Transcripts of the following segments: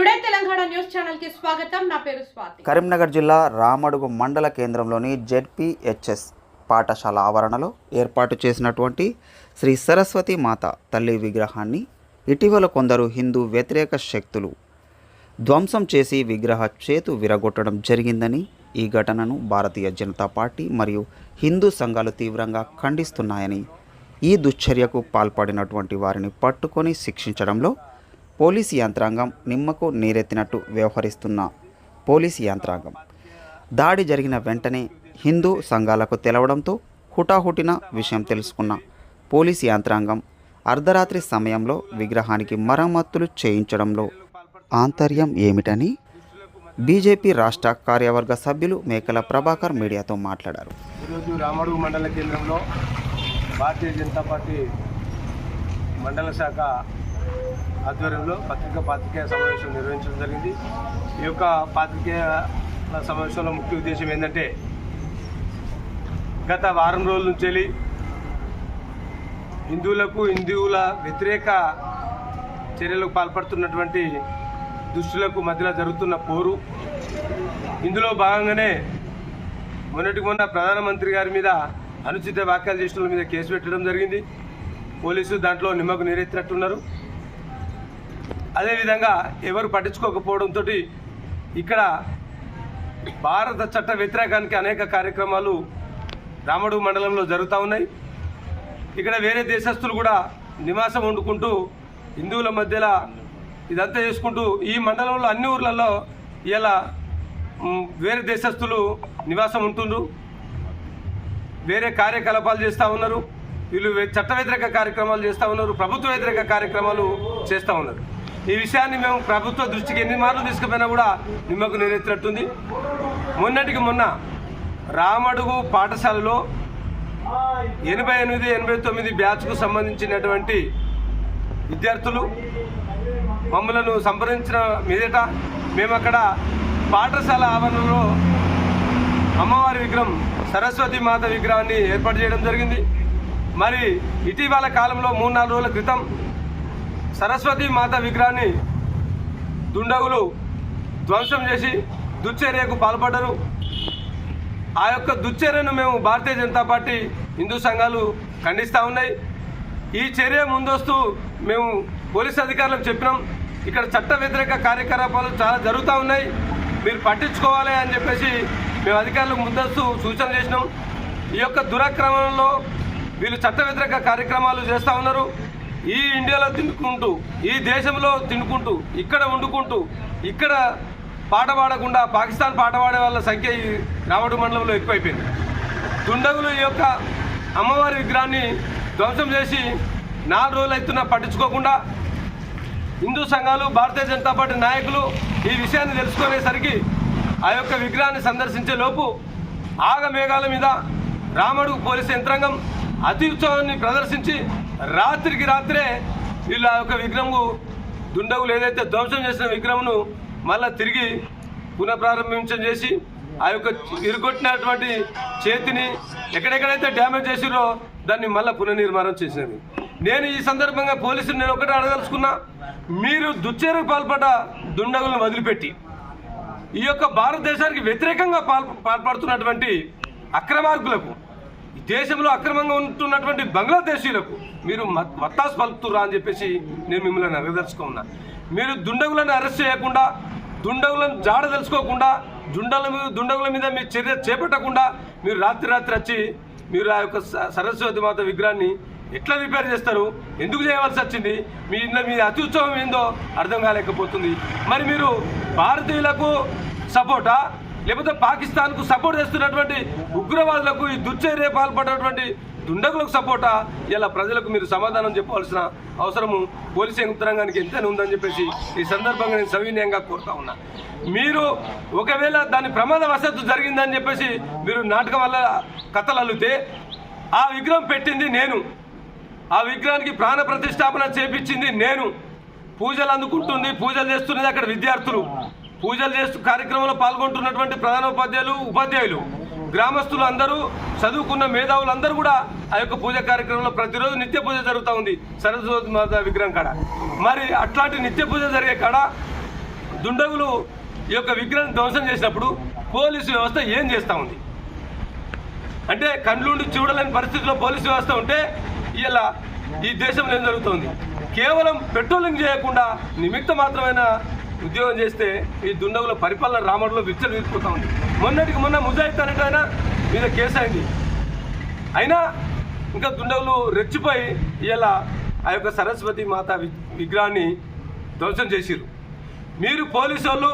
Today Telangana news ఛానల్కి స్వాగతం. నా పేరు స్వాతి. కరీంనగర్ జిల్లా రామడుగు మండల కేంద్రంలోని జెడ్పిహెచ్ఎస్ పాఠశాల ఆవరణలో ఏర్పాటు చేసినటువంటి శ్రీ సరస్వతి మాత తల్లి విగ్రహాన్ని ఇటీవల కొందరు హిందూ వ్యతిరేక శక్తులు ధ్వంసం చేసి విగ్రహ చేతు విరగొట్టడం జరిగిందని ఈ ఘటనను భారతీయ జనతా పార్టీ మరియు హిందూ సంఘాలు తీవ్రంగా ఖండిస్తున్నాయని ఈ దుశ్చర్యకు పాల్పడినటువంటి వారిని పట్టుకొని శిక్షించడంలో పోలీసు యంత్రాంగం నిమ్మకు నీరెత్తినట్టు వ్యవహరిస్తున్న పోలీసు యంత్రాంగం. దాడి జరిగిన వెంటనే హిందూ సంఘాలకు తెలవడంతో హుటాహుటిన విషయం తెలుసుకున్న పోలీసు యంత్రాంగం అర్ధరాత్రి సమయంలో విగ్రహానికి మరమ్మతులు చేయించడంలో ఆంతర్యం ఏమిటని బీజేపీ రాష్ట్ర కార్యవర్గ సభ్యులు మేకల ప్రభాకర్ మీడియాతో మాట్లాడారు. ఈరోజు రామడుగు మండల కేంద్రంలో భారతీయ జనతా పార్టీ మండల శాఖ ఆధ్వర్యంలో పత్రికా పాత్రికేయ సమావేశం నిర్వహించడం జరిగింది. ఈ యొక్క పాత్రికేయ సమావేశంలో ముఖ్య ఉద్దేశం ఏంటంటే గత వారం రోజుల నుంచి వెళ్ళి హిందువులకు హిందువుల వ్యతిరేక చర్యలకు పాల్పడుతున్నటువంటి దుష్టులకు మధ్యలో జరుగుతున్న పోరు. ఇందులో భాగంగానే మొన్నటికి మొన్న ప్రధానమంత్రి గారి మీద అనుచిత వ్యాఖ్యలు చేసిన మీద కేసు పెట్టడం జరిగింది. పోలీసులు దాంట్లో నిమ్మకు నీరెత్తినట్టున్నారు. అదేవిధంగా ఎవరు పట్టించుకోకపోవడంతో ఇక్కడ భారత చట్ట వ్యతిరేకానికి అనేక కార్యక్రమాలు రామడు మండలంలో జరుగుతూ ఉన్నాయి. ఇక్కడ వేరే దేశస్తులు కూడా నివాసం వండుకుంటూ హిందువుల మధ్యలో ఇదంతా చేసుకుంటూ ఈ మండలంలో అన్ని ఊర్లలో ఇలా వేరే దేశస్తులు నివాసం ఉంటుండ్రు. వేరే కార్యకలాపాలు చేస్తూ ఉన్నారు. వీళ్ళు చట్ట వ్యతిరేక కార్యక్రమాలు చేస్తూ ఉన్నారు. ప్రభుత్వ వ్యతిరేక కార్యక్రమాలు చేస్తూ ఉన్నారు. ఈ విషయాన్ని మేము ప్రభుత్వ దృష్టికి ఎన్ని మార్లు తీసుకుపోయినా కూడా నిమ్మకు నేనెత్తినట్టుంది మొన్నటికి మొన్న రామడుగు పాఠశాలలో ఎనభై ఎనిమిది ఎనభై తొమ్మిది బ్యాచ్కు సంబంధించినటువంటి విద్యార్థులు మమ్మలను సంప్రదించిన మీదట మేము అక్కడ పాఠశాల ఆవరణలో అమ్మవారి విగ్రహం సరస్వతి మాత విగ్రహాన్ని ఏర్పాటు చేయడం జరిగింది. మరి ఇటీవల కాలంలో మూడు నాలుగు రోజుల క్రితం సరస్వతి మాత విగ్రహాన్ని దుండగులు ధ్వంసం చేసి దుశ్చర్యకు పాల్పడ్డరు. ఆ యొక్క దుశ్చర్యను మేము భారతీయ జనతా పార్టీ హిందూ సంఘాలు ఖండిస్తూ ఉన్నాయి. ఈ చర్య ముందస్తు మేము పోలీస్ అధికారులకు చెప్పినాం. ఇక్కడ చట్ట వ్యతిరేక కార్యకలాపాలు చాలా జరుగుతూ ఉన్నాయి. మీరు పట్టించుకోవాలి అని చెప్పేసి మేము అధికారులకు ముందస్తు సూచన చేసినాం. ఈ యొక్క దురాక్రమణలో వీళ్ళు చట్ట వ్యతిరేక కార్యక్రమాలు చేస్తూ ఉన్నారు. ఈ ఇండియాలో తినుకుంటూ ఈ దేశంలో తినుకుంటూ ఇక్కడ వండుకుంటూ ఇక్కడ పాట పాడకుండా పాకిస్తాన్ పాట పాడే వాళ్ళ సంఖ్య ఈ రావడు మండలంలో ఎక్కువైపోయింది. దుండగులు ఈ యొక్క అమ్మవారి విగ్రహాన్ని ధ్వంసం చేసి నాలుగు రోజులు అవుతున్నా పట్టించుకోకుండా హిందూ సంఘాలు భారతీయ జనతా పార్టీ నాయకులు ఈ విషయాన్ని తెలుసుకునేసరికి ఆ యొక్క విగ్రహాన్ని సందర్శించే లోపు ఆగమేఘాల మీద రాముడు పోలీసు యంత్రాంగం అతి ఉత్సవాన్ని ప్రదర్శించి రాత్రికి రాత్రే వీళ్ళ ఆ యొక్క విగ్రహము దుండగులు ఏదైతే ధ్వంసం చేసిన విగ్రహమును మళ్ళా తిరిగి పునఃప్రారంభించం చేసి ఆ యొక్క ఇరుగొట్టినటువంటి చేతిని ఎక్కడెక్కడైతే డ్యామేజ్ చేసిరో దాన్ని మళ్ళీ పునర్నిర్మాణం చేసినది నేను ఈ సందర్భంగా పోలీసులు నేను ఒకటే అడగదలుచుకున్నా మీరు దుశ్చర్యకు పాల్పడ్డ దుండగులను వదిలిపెట్టి ఈ యొక్క భారతదేశానికి వ్యతిరేకంగా పాల్ పాల్పడుతున్నటువంటి అక్రమార్గులకు దేశంలో అక్రమంగా ఉంటున్నటువంటి బంగ్లాదేశీయులకు మీరు మత్- మత్తాసు పలుకుతురా అని చెప్పేసి నేను మిమ్మల్ని అడగదలుచుకున్నా. మీరు దుండగులను అరెస్ట్ చేయకుండా దుండగులను జాడ తెలుసుకోకుండా దుండల మీద దుండగుల మీద మీ చర్య చేపట్టకుండా మీరు రాత్రి రాత్రి వచ్చి మీరు ఆ యొక్క స- సరస్వతి మాత విగ్రహాన్ని ఎట్లా రిపేర్ చేస్తారు? ఎందుకు చేయవలసి వచ్చింది? మీ ఇంట్లో మీ అతి ఉత్సవం ఏందో అర్థం కాలేకపోతుంది. మరి మీరు భారతీయులకు సపోర్టా? లేకపోతే పాకిస్తాన్కు సపోర్ట్ చేస్తున్నటువంటి ఉగ్రవాదులకు ఈ దుర్చర్య పాల్పడినటువంటి దుండగులకు సపోర్టా ఇలా ప్రజలకు మీరు సమాధానం చెప్పవలసిన అవసరము పోలీసు యంత్రాంగానికి ఎంతైనా ఉందని చెప్పేసి ఈ సందర్భంగా నేను సవినయంగా కోరుతా ఉన్నా. మీరు ఒకవేళ దాని ప్రమాదవశాత్తు జరిగిందని చెప్పేసి మీరు నాటకం వల్ల కథలు అల్లితే ఆ విగ్రహం పెట్టింది నేను. ఆ విగ్రహానికి ప్రాణ ప్రతిష్టాపన చేపించింది నేను. పూజలు అందుకుంటుంది పూజలు చేస్తున్నది అక్కడ విద్యార్థులు. పూజలు చేస్తూ కార్యక్రమంలో పాల్గొంటున్నటువంటి ప్రధాన ఉపాధ్యాయులు గ్రామస్తులు అందరూ చదువుకున్న మేధావులు అందరూ కూడా ఆ యొక్క పూజ కార్యక్రమంలో ప్రతిరోజు నిత్య పూజ జరుగుతూ ఉంది సరస్వతి మాత విగ్రహం కాడ. మరి అట్లాంటి నిత్య పూజ జరిగే కాడ దుండగులు ఈ యొక్క విగ్రహం ధ్వంసం చేసినప్పుడు పోలీసు వ్యవస్థ ఏం చేస్తూ ఉంది? అంటే కండ్లుండి చూడలేని పరిస్థితిలో పోలీసు వ్యవస్థ ఉంటే ఇలా ఈ దేశంలో ఏం జరుగుతుంది? కేవలం పెట్రోలింగ్ చేయకుండా నిమిత్త మాత్రమైన ఉద్యోగం చేస్తే ఈ దుండగుల పరిపాలన రామడులో విచ్చలు వీరిపోతా ఉంది. మొన్నటికి మొన్న ముజాయిత్ ఆయన మీద కేసు అయింది. అయినా ఇంకా దుండగులు రెచ్చిపోయి ఇలా ఆ యొక్క సరస్వతి మాత వి- విగ్రహాన్ని ధ్వంసం చేసిరు మీరు పోలీసు వాళ్ళు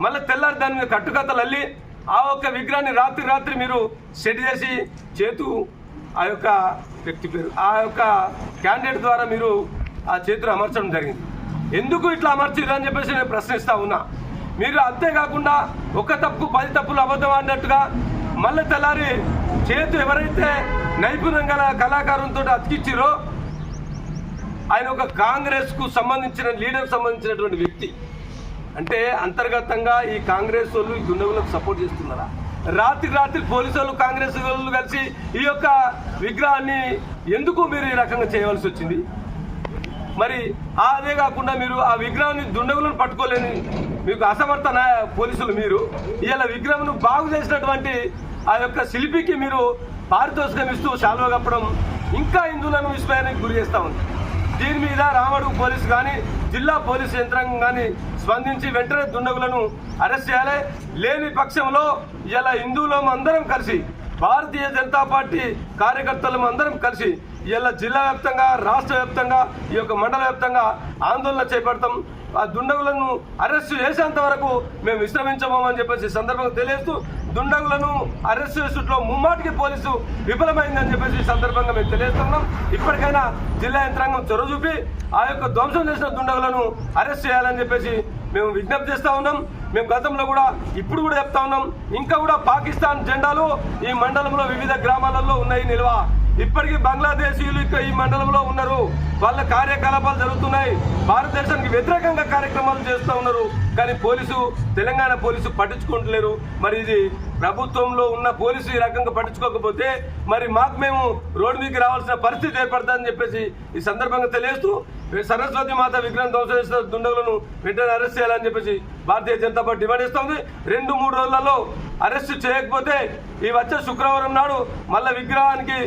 మళ్ళీ తెల్లారి దాని మీద కట్టుకథలు అల్లి ఆ యొక్క విగ్రహాన్ని రాత్రి రాత్రి మీరు సెట్ చేసి చేతు ఆ యొక్క వ్యక్తి పేరు ఆ యొక్క క్యాండిడేట్ ద్వారా మీరు ఆ చేతులు అమర్చడం జరిగింది. ఎందుకు ఇట్లా అమర్చిరు అని చెప్పేసి నేను ప్రశ్నిస్తా ఉన్నా. మీరు అంతేకాకుండా ఒక తప్పు పది తప్పులు అబద్ధం అన్నట్టుగా మళ్ళీ తెల్లారి చేతు ఎవరైతే నైపుణ్యం గల కళాకారులతో అతికిచ్చిరో ఆయన ఒక కాంగ్రెస్కు సంబంధించిన లీడర్ సంబంధించినటువంటి వ్యక్తి. అంటే అంతర్గతంగా ఈ కాంగ్రెస్ వాళ్ళు ఈ దుండగులకు సపోర్ట్ చేస్తున్నారా? రాత్రి రాత్రి పోలీసు వాళ్ళు కాంగ్రెస్ వాళ్ళు కలిసి ఈ యొక్క విగ్రహాన్ని ఎందుకు మీరు ఈ రకంగా చేయవలసి వచ్చింది? మరి అదే కాకుండా మీరు ఆ విగ్రహాన్ని దుండగులను పట్టుకోలేని మీకు అసమర్థ పోలీసులు మీరు? ఇలా విగ్రహంను బాగు చేసినటువంటి ఆ యొక్క శిల్పికి మీరు పారితోషికం ఇస్తూ శాలువ కప్పడం ఇంకా హిందువులను విస్మయానికి గురి చేస్తా ఉంది. దీని మీద రామడు పోలీసు కానీ జిల్లా పోలీసు యంత్రాంగం కానీ స్పందించి వెంటనే దుండగులను అరెస్ట్ చేయాలి. లేని పక్షంలో ఇలా హిందువులం అందరం కలిసి భారతీయ జనతా పార్టీ కార్యకర్తలం అందరం కలిసి ఇలా జిల్లా వ్యాప్తంగా రాష్ట్ర వ్యాప్తంగా ఈ యొక్క మండల వ్యాప్తంగా ఆందోళన చేపడతాం. ఆ దుండగులను అరెస్టు చేసేంత వరకు మేము విశ్రమించబోమని చెప్పేసి సందర్భంగా తెలియజేస్తూ దుండగులను అరెస్టు చేసుట్లో ముమ్మాటికి పోలీసు విఫలమైందని చెప్పేసి సందర్భంగా మేము తెలియజేస్తున్నాం. ఇప్పటికైనా జిల్లా యంత్రాంగం చొరవ చూపి ఆ యొక్క ధ్వంసం చేసిన దుండగులను అరెస్ట్ చేయాలని చెప్పేసి మేము విజ్ఞప్తి చేస్తూ ఉన్నాం. మేము గతంలో కూడా ఇప్పుడు కూడా చెప్తా ఉన్నాం. ఇంకా కూడా పాకిస్తాన్ జెండాలు ఈ మండలంలో వివిధ గ్రామాలలో ఉన్నాయి నిల్వ. ఇప్పటికీ బంగ్లాదేశీయులు ఇక్కడ ఈ మండలంలో ఉన్నారు. వాళ్ళ కార్యకలాపాలు జరుగుతున్నాయి. భారతదేశానికి వ్యతిరేకంగా కార్యక్రమాలు చేస్తూ ఉన్నారు. కానీ పోలీసు తెలంగాణ పోలీసు పట్టించుకుంటలేరు. మరి ఇది ప్రభుత్వంలో ఉన్న పోలీసు ఈ రకంగా పట్టించుకోకపోతే మరి మాకు మేము రోడ్డు మీదకి రావాల్సిన పరిస్థితి ఏర్పడుతుందని చెప్పేసి ఈ సందర్భంగా తెలియజేస్తూ సరస్వతి మాత విగ్రహం ధ్వంసం దుండగులను వెంటనే అరెస్ట్ చేయాలని చెప్పేసి భారతీయ జనతా పార్టీ డిమాండ్ ఇస్తుంది రెండు మూడు రోజులలో అరెస్ట్ చేయకపోతే ఈ వచ్చే శుక్రవారం నాడు మళ్ళీ విగ్రహానికి